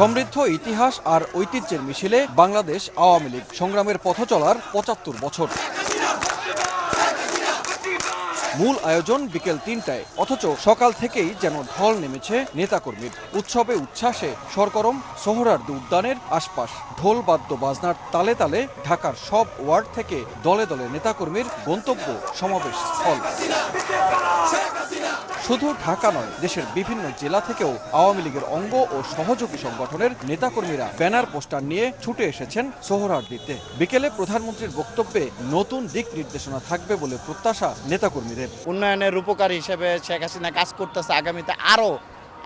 সমৃদ্ধ ইতিহাস আর ঐতিহ্যের মিছিলে বাংলাদেশ আওয়ামী লীগ সংগ্রামের পথ চলার পঁচাত্তর বছর। মূল আয়োজন বিকেল তিনটায়। অথচ সকাল থেকেই যেন ঢল নেমেছে নেতাকর্মীর। উৎসবে উচ্ছ্বাসে সরগরম সোহরার্দি উদ্যানের আশপাশ। ঢোল বাদ্য বাজনার তালে তালে ঢাকার সব ওয়ার্ড থেকে দলে দলে নেতাকর্মীর গন্তব্য সমাবেশ স্থল। শুধু ঢাকা নয়, দেশের বিভিন্ন জেলা থেকেও আওয়ামী লীগের অঙ্গ ও সহযোগী সংগঠনের নেতাকর্মীরা ব্যানার পোস্টার নিয়ে ছুটে এসেছেন সোহরার্দিতে বিকেলে প্রধানমন্ত্রীর বক্তব্যে নতুন দিক নির্দেশনা থাকবে বলে প্রত্যাশা নেতাকর্মীদের। উন্নয়নের রূপকার হিসেবে শেখ হাসিনা কাজ করতেছে। আগামীতে আরও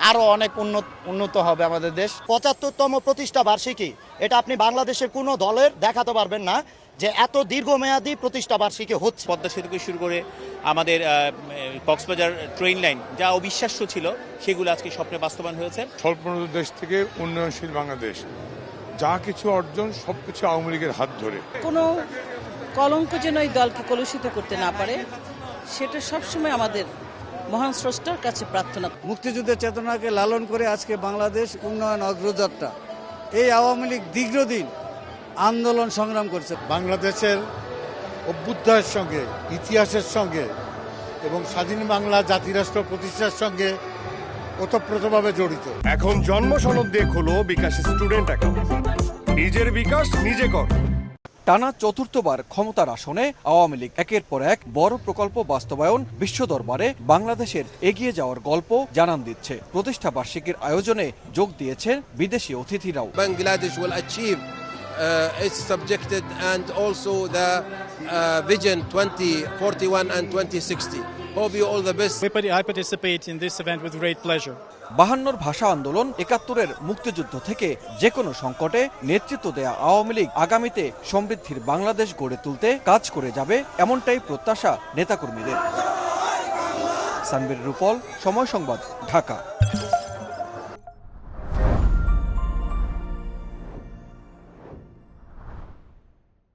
আরও অনেক উন্নত উন্নত হবে আমাদের দেশ। পঁচাত্তরতম প্রতিষ্ঠা বার্ষিকী এটা আপনি বাংলাদেশের কোনো দলের দেখাতে পারবেন না যে এত দীর্ঘমেয়াদী প্রতিষ্ঠা বার্ষিকী হচ্ছে। পদ্মা সেতু থেকে শুরু করে আমাদের কক্সবাজার ট্রেন লাইন যা অবিশ্বাস্য ছিল সেগুলো আজকে স্বপ্নে বাস্তবায়ন হয়েছে। স্বল্পোন্নত দেশ থেকে উন্নয়নশীল বাংলাদেশ যা কিছু অর্জন সবকিছু আওয়ামী লীগের হাত ধরে। কোনো কলঙ্ক যেন এই দলকে কলুষিত করতে না পারে সেটা সবসময় আমাদের মহান স্রষ্টার কাছে প্রার্থনা। মুক্তিযুদ্ধের চেতনাকে লালন করে আজকে বাংলাদেশ উন্নয়ন অগ্রযাত্রা। এই আওয়ামী লীগ দীর্ঘদিন আন্দোলন সংগ্রাম করছে। বাংলাদেশের অভ্যুদয়ের সঙ্গে ইতিহাসের সঙ্গে এবং স্বাধীন বাংলা জাতিরাষ্ট্র প্রতিষ্ঠার সঙ্গে ওতপ্রোতভাবে জড়িত। এখন জন্ম সনদ দিয়ে খোলো বিকাশ স্টুডেন্ট অ্যাকাউন্ট। নিজের বিকাশ নিজে কর। টানা চতুর্থবার ক্ষমতার আসনে আওয়ামী লীগ একের পর এক বড় প্রকল্প বাস্তবায়ন বিশ্ব দরবারে বাংলাদেশের এগিয়ে যাওয়ার গল্প জানান দিচ্ছে প্রতিষ্ঠা বার্ষিকীর আয়োজনে যোগ দিয়েছেন বিদেশি অতিথিরাও Bangladesh will achieve uh, its subjected and also the uh, vision 2041 and 2060. Hope you all the best. I participate in this event with great pleasure. বাহান্নর ভাষা আন্দোলন একাত্তরের মুক্তিযুদ্ধ থেকে যে কোনো সংকটে নেতৃত্ব দেয়া আওয়ামী লীগ আগামীতে সমৃদ্ধির বাংলাদেশ গড়ে তুলতে কাজ করে যাবে এমনটাই প্রত্যাশা নেতাকর্মীদের সানবির রূপল সময় সংবাদ ঢাকা